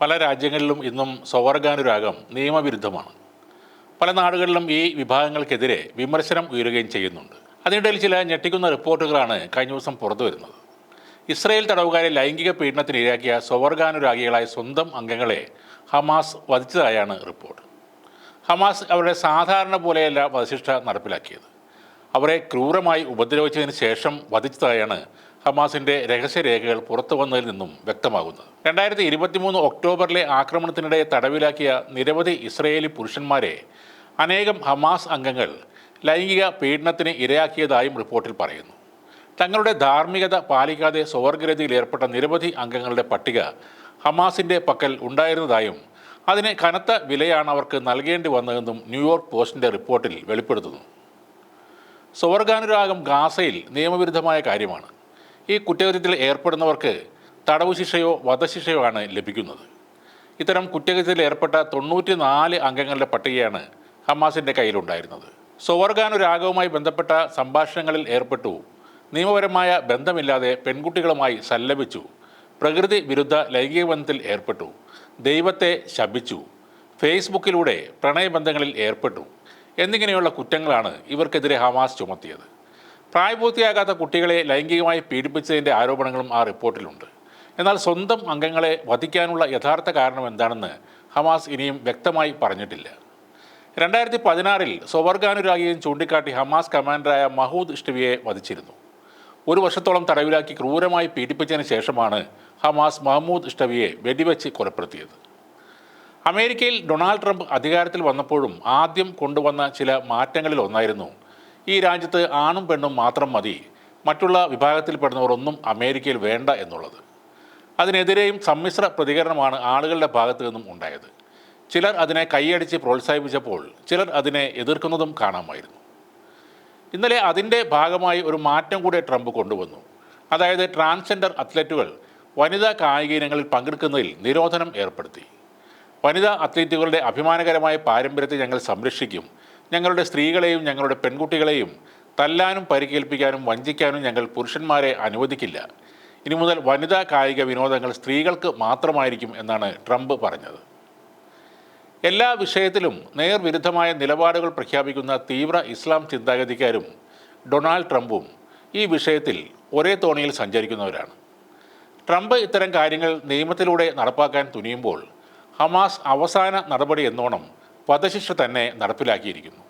പല രാജ്യങ്ങളിലും ഇന്നും സ്വവർഗാനുരാഗം നിയമവിരുദ്ധമാണ്. പല നാടുകളിലും ഈ വിഭാഗങ്ങൾക്കെതിരെ വിമർശനം ഉയരുകയും ചെയ്യുന്നുണ്ട്. അതിനിടയിൽ ചില ഞെട്ടിക്കുന്ന റിപ്പോർട്ടുകളാണ് കഴിഞ്ഞ ദിവസം പുറത്തു വരുന്നത്. ഇസ്രയേൽ തടവുകാരെ ലൈംഗിക പീഡനത്തിന് ഇരയാക്കിയ സ്വവർഗാനുരാഗികളായ സ്വന്തം അംഗങ്ങളെ ഹമാസ് വധിച്ചതായാണ് റിപ്പോർട്ട്. ഹമാസ് അവരുടെ സാധാരണ പോലെയല്ല വധശിക്ഷ നടപ്പിലാക്കിയത്. അവരെ ക്രൂരമായി ഉപദ്രവിച്ചതിന് ശേഷം വധിച്ചതായാണ് ഹമാസിന്റെ രഹസ്യരേഖകൾ പുറത്തു വന്നതിൽ നിന്നും വ്യക്തമാകുന്നത് രണ്ടായിരത്തി ഇരുപത്തിമൂന്ന് ഒക്ടോബറിലെ ആക്രമണത്തിനിടെ തടവിലാക്കിയ നിരവധി ഇസ്രയേലി പുരുഷന്മാരെ അനേകം ഹമാസ് അംഗങ്ങൾ ലൈംഗിക പീഡനത്തിന് ഇരയാക്കിയതായും റിപ്പോർട്ടിൽ പറയുന്നു. തങ്ങളുടെ ധാർമ്മികത പാലിക്കാതെ സ്വവർഗരതിയിൽ ഏർപ്പെട്ട നിരവധി അംഗങ്ങളുടെ പട്ടിക ഹമാസിന്റെ പക്കൽ ഉണ്ടായിരുന്നതായും അതിന് കനത്ത വിലയാണ് അവർക്ക് നൽകേണ്ടി വന്നതെന്നും ന്യൂയോർക്ക് പോസ്റ്റിന്റെ റിപ്പോർട്ടിൽ വെളിപ്പെടുത്തുന്നു. സ്വർഗാനുരാഗം ഗാസയിൽ നിയമവിരുദ്ധമായ കാര്യമാണ്. ഈ കുറ്റകൃത്യത്തിൽ ഏർപ്പെടുന്നവർക്ക് തടവു ശിക്ഷയോ വധശിക്ഷയോ ആണ് ലഭിക്കുന്നത്. ഇത്തരം കുറ്റകൃത്യത്തിൽ ഏർപ്പെട്ട തൊണ്ണൂറ്റി നാല് അംഗങ്ങളുടെ പട്ടികയാണ് ഹമാസിന്റെ കയ്യിലുണ്ടായിരുന്നത്. സ്വവർഗാനുരാഗവുമായി ബന്ധപ്പെട്ട സംഭാഷണങ്ങളിൽ ഏർപ്പെട്ടു. നിയമപരമായ ബന്ധമില്ലാതെ പെൺകുട്ടികളുമായി സല്ലപിച്ചു. പ്രകൃതി വിരുദ്ധ ലൈംഗിക ബന്ധത്തിൽ ഏർപ്പെട്ടു. ദൈവത്തെ ശപിച്ചു. ഫേസ്ബുക്കിലൂടെ പ്രണയബന്ധങ്ങളിൽ ഏർപ്പെട്ടു. എന്നിങ്ങനെയുള്ള കുറ്റങ്ങളാണ് ഇവർക്കെതിരെ ഹമാസ് ചുമത്തിയത്. പ്രായപൂർത്തിയാകാത്ത കുട്ടികളെ ലൈംഗികമായി പീഡിപ്പിച്ചതിന്റെ ആരോപണങ്ങളും ആ റിപ്പോർട്ടിലുണ്ട്. എന്നാൽ സ്വന്തം അംഗങ്ങളെ വധിക്കാനുള്ള യഥാർത്ഥ കാരണം എന്താണെന്ന് ഹമാസ് ഇനിയും വ്യക്തമായി പറഞ്ഞിട്ടില്ല. രണ്ടായിരത്തി പതിനാറിൽ സ്വവർഗാനുരാഗിയും ചൂണ്ടിക്കാട്ടി ഹമാസ് കമാൻഡറായ മഹൂദ് ഇഷ്ടിവിയെ വധിച്ചിരുന്നു. ഒരു വർഷത്തോളം തടവിലാക്കി ക്രൂരമായി പീഡിപ്പിച്ചതിന് ശേഷമാണ് ഹമാസ് മഹമ്മൂദ് ഇഷ്ടവിയെ വെടിവെച്ച് കൊലപ്പെടുത്തിയത്. അമേരിക്കയിൽ ഡൊണാൾഡ് ട്രംപ് അധികാരത്തിൽ വന്നപ്പോഴും ആദ്യം കൊണ്ടുവന്ന ചില മാറ്റങ്ങളിൽ ഒന്നായിരുന്നു ഈ രാജ്യത്ത് ആണും പെണ്ണും മാത്രം മതി. മറ്റുള്ള വിഭാഗത്തിൽപ്പെടുന്നവർ ഒന്നും അമേരിക്കയിൽ വേണ്ട എന്നുള്ളത്. അതിനെതിരെയും സമ്മിശ്ര പ്രതികരണമാണ് ആളുകളുടെ ഭാഗത്തു നിന്നും ഉണ്ടായത്. ചിലർ അതിനെ കൈയടിച്ച് പ്രോത്സാഹിപ്പിച്ചപ്പോൾ ചിലർ അതിനെ എതിർക്കുന്നതും കാണാമായിരുന്നു. ഇന്നലെ അതിന്റെ ഭാഗമായി ഒരു മാറ്റം കൂടെ ട്രംപ് കൊണ്ടുവന്നു. അതായത് ട്രാൻസ്ജെൻഡർ അത്ലറ്റുകൾ വനിതാ കായിക ഇനങ്ങളിൽ പങ്കെടുക്കുന്നതിൽ നിരോധനം ഏർപ്പെടുത്തി. വനിതാ അത്ലറ്റുകളുടെ അഭിമാനകരമായ പാരമ്പര്യത്തെ ഞങ്ങൾ സംരക്ഷിക്കും ഞങ്ങളുടെ സ്ത്രീകളെയും ഞങ്ങളുടെ പെൺകുട്ടികളെയും തല്ലാനും പരിക്കേൽപ്പിക്കാനും വഞ്ചിക്കാനും ഞങ്ങൾ പുരുഷന്മാരെ അനുവദിക്കില്ല. ഇനി മുതൽ വനിതാ കായിക വിനോദങ്ങൾ സ്ത്രീകൾക്ക് മാത്രമായിരിക്കും എന്നാണ് ട്രംപ് പറഞ്ഞത്. എല്ലാ വിഷയത്തിലും നേർവിരുദ്ധമായ നിലപാടുകൾ പ്രഖ്യാപിക്കുന്ന തീവ്ര ഇസ്ലാം ചിന്താഗതിക്കാരും ഡൊണാൾഡ് ട്രംപും ഈ വിഷയത്തിൽ ഒരേ തോണിയിൽ സഞ്ചരിക്കുന്നവരാണ്. ട്രംപ് ഇത്തരം കാര്യങ്ങൾ നിയമത്തിലൂടെ നടപ്പാക്കാൻ തുനിയുമ്പോൾ ഹമാസ് അവസാന നടപടി എന്നോണം വധശിക്ഷ തന്നെ നടപ്പിലാക്കിയിരിക്കുന്നു.